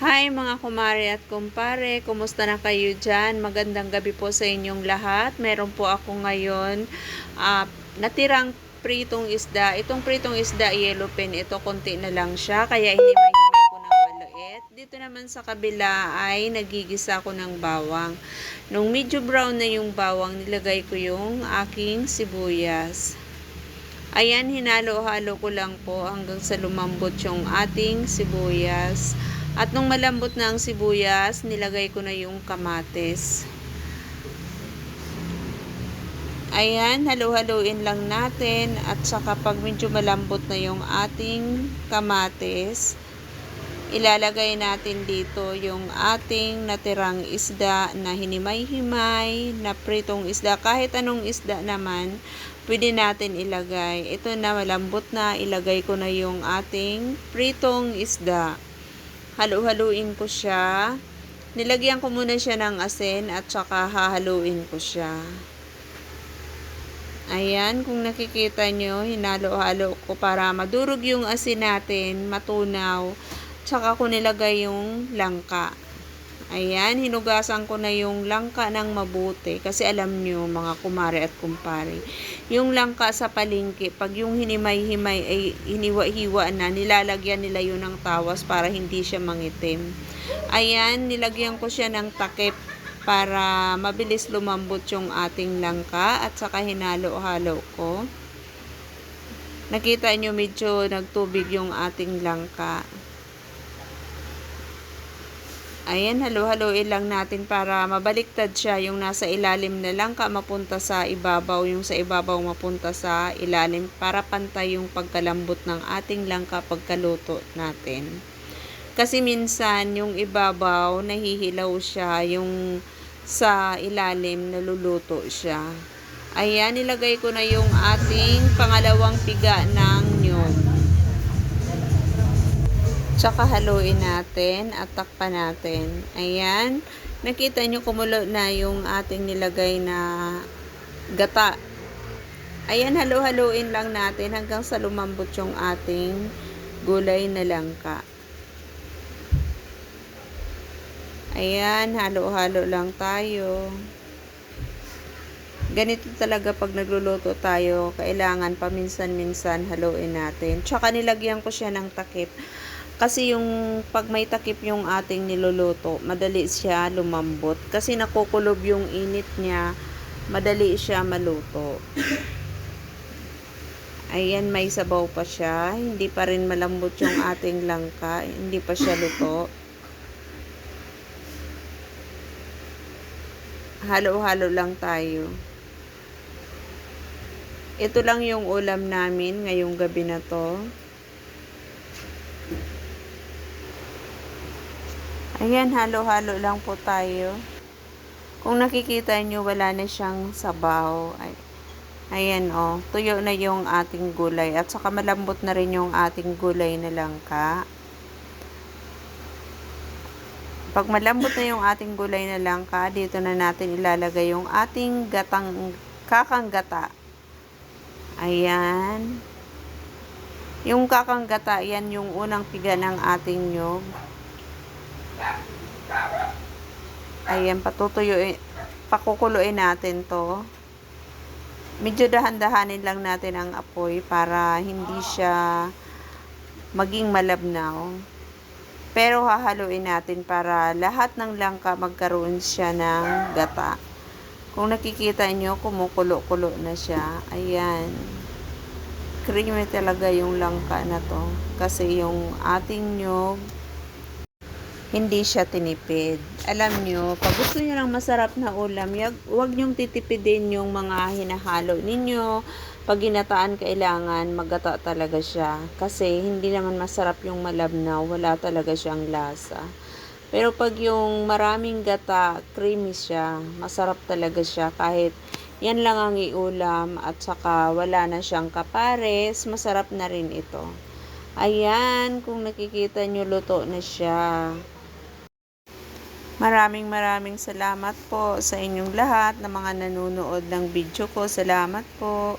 Hi mga kumare at kumpare, kumusta na kayo dyan? Magandang gabi po sa inyong lahat. Meron po ako ngayon ah, natirang pritong isda. Itong pritong isda, yellow pen, ito konti na lang siya. Kaya hinimay-himay ko ng maliit. Dito naman sa kabila ay nagigisa ko ng bawang. Nung medyo brown na yung bawang, nilagay ko yung aking sibuyas. Ayan, hinalo-halo ko lang po hanggang sa lumambot yung ating sibuyas. At nung malambot na ang sibuyas, nilagay ko na yung kamatis. Ayan, halo-haloin lang natin at saka pag medyo malambot na yung ating kamatis, ilalagay natin dito yung ating natirang isda na hinimay-himay, na pritong isda. Kahit anong isda naman, pwede natin ilagay. Ito na malambot na, ilagay ko na yung ating pritong isda. Halu-haluin ko siya. Nilagyan ko muna siya ng asin at saka hahaluin ko siya. Ayan, kung nakikita nyo, hinalo-halo ko para madurog yung asin natin, matunaw. Tsaka ko nilagay yung langka. Ayan, hinugasan ko na yung langka ng mabuti. Kasi alam nyo, mga kumare at kumpare, yung langka sa palingki, pag yung hinimay-himay ay hiniwa-hiwa na, nilalagyan nila yun ng tawas para hindi siya mangitim. Ayan, nilagyan ko siya ng takip para mabilis lumambot yung ating langka at saka hinalo-halo ko. Nakita nyo medyo nagtubig yung ating langka. Ayan, halo-haloin lang natin para mabaliktad siya yung nasa ilalim na langka mapunta sa ibabaw, yung sa ibabaw mapunta sa ilalim para pantay yung pagkalambot ng ating langka pagkaluto natin. Kasi minsan yung ibabaw nahihilaw siya, yung sa ilalim naluluto siya. Ayan, nilagay ko na yung ating pangalawang piga ng nyog. Tsaka haluin natin at takpan natin. Ayan. Nakita nyo kumulo na yung ating nilagay na gata. Ayan, halu-haluin lang natin hanggang sa lumambot yung ating gulay na langka. Ayan, halo-halo lang tayo. Ganito talaga pag nagluluto tayo, kailangan paminsan-minsan haluin natin. Tsaka nilagyan ko siya ng takip. Kasi yung pag may takip yung ating niluluto, madali siya lumambot. Kasi nakukulob yung init niya, madali siya maluto. Ayan, may sabaw pa siya. Hindi pa rin malambot yung ating langka. Hindi pa siya luto. Halo-halo lang tayo. Ito lang yung ulam namin ngayong gabi na to. Ayan, halo-halo lang po tayo. Kung nakikita nyo, wala na siyang sabaw. Ay, ayan o, oh, tuyo na yung ating gulay. At saka malambot na rin yung ating gulay na langka. Pag malambot na yung ating gulay na langka, dito na natin ilalagay yung ating gatang, kakang gata. Ayan. Yung kakang gata, yan yung unang piga ng ating nyog. Ayan, patutuyuin, pakukuluin natin to. Medyo dahan-dahanin lang natin ang apoy para hindi siya maging malabnaw. Pero hahaluin natin para lahat ng langka magkaroon siya ng gata. Kung nakikita nyo, kumukulo-kulo na siya. Ayan. Creamy talaga yung langka na to. Kasi yung ating nyog, hindi siya tinipid. Alam nyo, pag gusto nyo ng masarap na ulam, huwag nyong titipidin yung mga hinahalo ninyo. Pag ginataan, kailangan magata talaga siya. Kasi hindi naman masarap yung malabnaw, wala talaga siyang lasa. Pero pag yung maraming gata, creamy siya, masarap talaga siya kahit yan lang ang iulam at saka wala na siyang kapares, masarap na rin ito. Ayan, kung nakikita nyo, luto na siya. Maraming maraming salamat po sa inyong lahat na mga nanonood ng video ko. Salamat po.